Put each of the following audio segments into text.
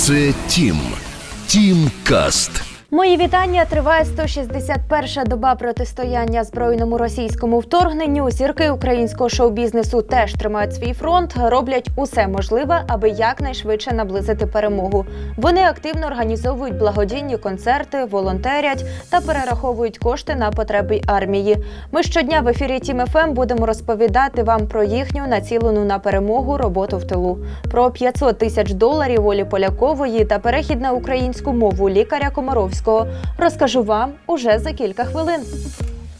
Це Тім. Тім Каст. Мої вітання. Триває 161-ша доба протистояння збройному російському вторгненню. Зірки українського шоу-бізнесу теж тримають свій фронт, роблять усе можливе, аби якнайшвидше наблизити перемогу. Вони активно організовують благодійні концерти, волонтерять та перераховують кошти на потреби армії. Ми щодня в ефірі Тім ФМ будемо розповідати вам про їхню націлену на перемогу роботу в тилу, про 500 тисяч доларів Олі Полякової та перехід на українську мову лікаря Комаровського. Розкажу вам уже за кілька хвилин.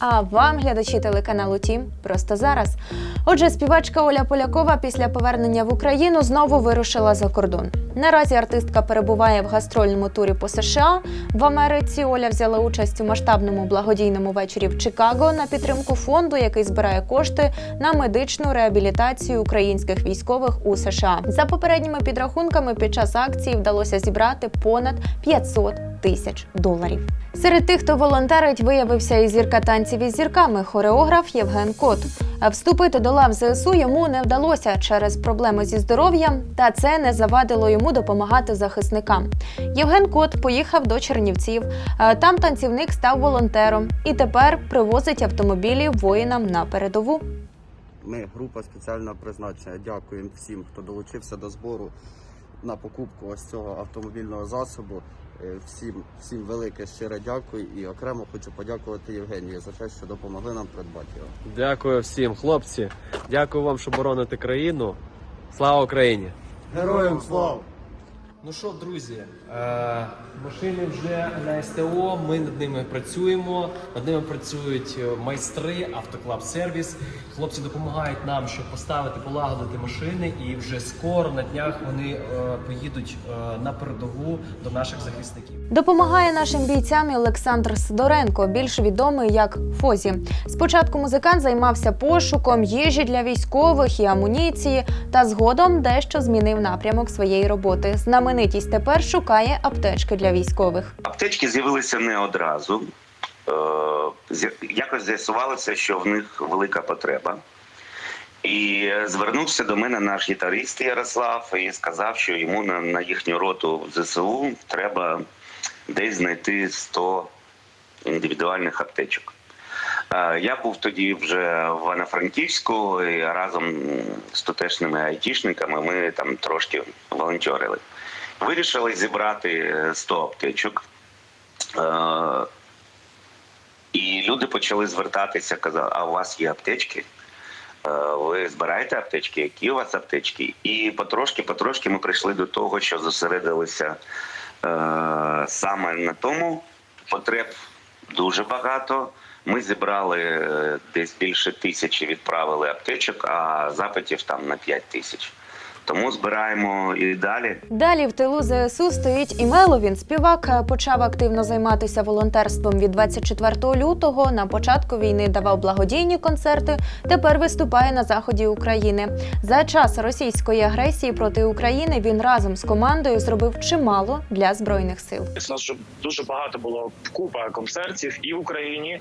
А вам, глядачі телеканалу Тім, просто зараз. Отже, співачка Оля Полякова після повернення в Україну знову вирушила за кордон. Наразі артистка перебуває в гастрольному турі по США. В Америці Оля взяла участь у масштабному благодійному вечорі в Чикаго на підтримку фонду, який збирає кошти на медичну реабілітацію українських військових у США. За попередніми підрахунками, під час акції вдалося зібрати понад 500 тисяч доларів. Серед тих, хто волонтерить, виявився і зірка танців із зірками, хореограф Євген Кот. А вступити до лав ЗСУ йому не вдалося через проблеми зі здоров'ям, та це не завадило йому допомагати захисникам. Євген Кот поїхав до Чернівців. Там танцівник став волонтером і тепер привозить автомобілі воїнам на передову. Ми група спеціального призначення. Дякуємо всім, хто долучився до збору на покупку ось цього автомобільного засобу. Е, Всім, всім велике щире дякую і окремо хочу подякувати Євгенію за те, що допомогли нам придбати його. Дякую всім, хлопці. Дякую вам, що бороните країну. Слава Україні! Героям слава! Ну що, друзі, е, машини вже на СТО. Ми над ними працюємо. Над ними працюють е, майстри, автоклаб сервіс. Хлопці допомагають нам, щоб поставити, полагодити машини, і вже скоро на днях вони е, поїдуть на передову до наших захисників. Допомагає нашим бійцям Олександр Сидоренко, більш відомий як Фозі. Спочатку музикант займався пошуком їжі для військових і амуніції, та згодом дещо змінив напрямок своєї роботи. Знаменитість тепер шукає аптечки для військових. Аптечки з'явилися не одразу. Е, Якось з'ясувалося, що в них велика потреба. І звернувся до мене наш гітарист Ярослав і сказав, що йому на, на їхню роту в ЗСУ треба десь знайти 100 індивідуальних аптечок. Е, Я був тоді вже в Івано-Франківську і разом з тутешніми айтішниками ми там трошки волонтерили. Вирішили зібрати е, 100 аптечок. Е, І люди почали звертатися, казали, а у вас є аптечки? Е, Ви збираєте аптечки? Які у вас аптечки? І потрошки, потрошки ми прийшли до того, що зосередилися е, саме на тому. Потреб дуже багато. Ми зібрали е, десь більше тисячі, відправили аптечок, а запитів там на 5 тисяч. Тому збираємо і далі. Далі в тилу ЗСУ стоїть і Меловін. Співак е, почав активно займатися волонтерством від 24 лютого. На початку війни давав благодійні концерти. Тепер виступає на заході України. За час російської агресії проти України він разом з командою зробив чимало для збройних сил. У нас дуже багато було купа концертів і в Україні,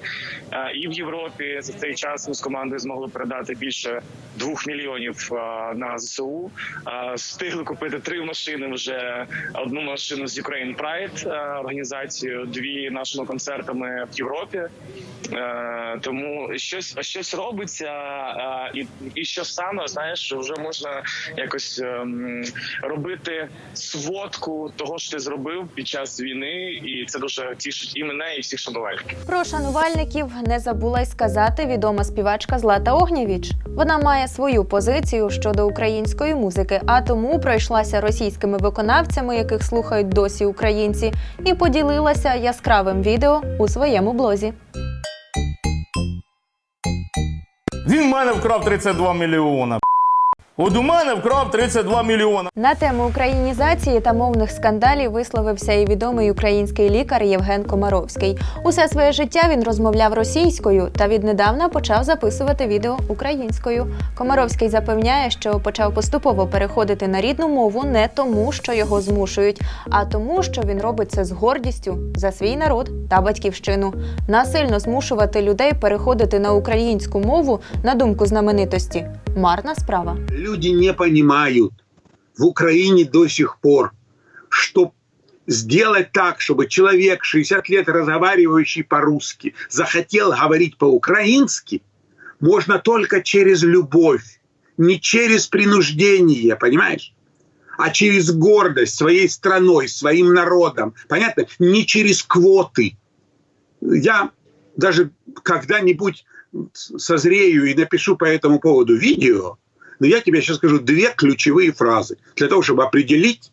е, і в Європі. За цей час ми з командою змогли передати більше двох мільйонів е, на ЗСУ. Встигли купити три машини. Вже одну машину з Ukraine Pride організацією, дві нашими концертами в Європі. Е, Тому щось щось робиться, і, і що саме знаєш, що вже можна якось ем, робити сводку того, що ти зробив під час війни, і це дуже тішить і мене, і всіх шанувальників. Про шанувальників не забула й сказати відома співачка Злата Огнєвіч. Вона має свою позицію щодо української музики, а тому пройшлася російськими виконавцями, яких слухають досі українці, і поділилася яскравим відео у своєму блозі. Він мене вкрав 32 мільйона. От у мене вкрав 32 мільйона. На тему українізації та мовних скандалів висловився і відомий український лікар Євген Комаровський. Усе своє життя він розмовляв російською та віднедавна почав записувати відео українською. Комаровський запевняє, що почав поступово переходити на рідну мову не тому, що його змушують, а тому, що він робить це з гордістю за свій народ та батьківщину. Насильно змушувати людей переходити на українську мову, на думку знаменитості, марна справа. люди не понимают в Украине до сих пор что сделать так, чтобы человек, 60 лет разговаривающий по-русски, захотел говорить по-украински, можно только через любовь, не через принуждение, понимаешь? а через гордость своей страной, своим народом. Понятно? Не через квоты. Я даже когда-нибудь созрею и напишу по этому поводу видео, но я тебе сейчас скажу две ключевые фразы для того, чтобы определить,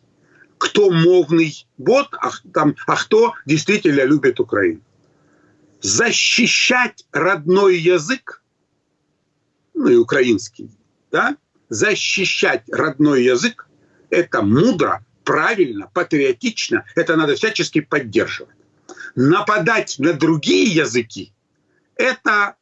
кто мовный бот, а, там, а кто действительно любит Украину. Защищать родной язык, ну и украинский, да, защищать родной язык, это мудро, правильно, патриотично, это надо всячески поддерживать. Нападать на другие языки – это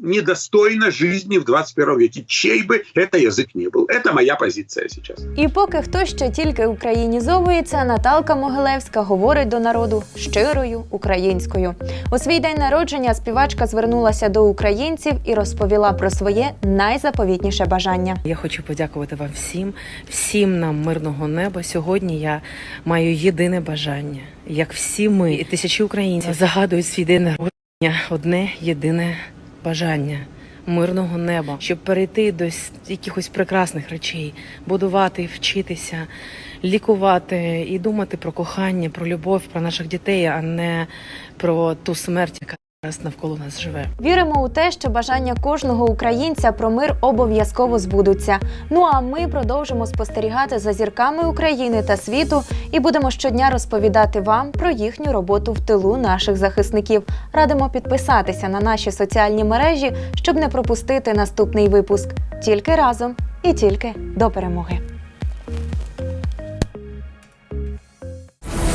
недостойно жизни в 21 веке, чей бы это язык не был. Это моя позиция сейчас. І поки хто ще тільки українізовується, Наталка Могилевська говорить до народу щирою українською. У свій день народження співачка звернулася до українців і розповіла про своє найзаповітніше бажання. Я хочу подякувати вам всім, всім нам мирного неба. Сьогодні я маю єдине бажання, як всі ми і тисячі українців загадують свій день народження одне єдине бажання. Мирного неба, щоб перейти до якихось прекрасних речей, будувати, вчитися, лікувати і думати про кохання, про любов, про наших дітей, а не про ту смерть, яка зараз навколо нас живе. Віримо у те, що бажання кожного українця про мир обов'язково збудуться. Ну а ми продовжимо спостерігати за зірками України та світу і будемо щодня розповідати вам про їхню роботу в тилу наших захисників. Радимо підписатися на наші соціальні мережі, щоб не пропустити наступний випуск. Тільки разом і тільки до перемоги.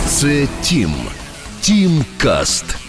Це Тім. Тім Каст.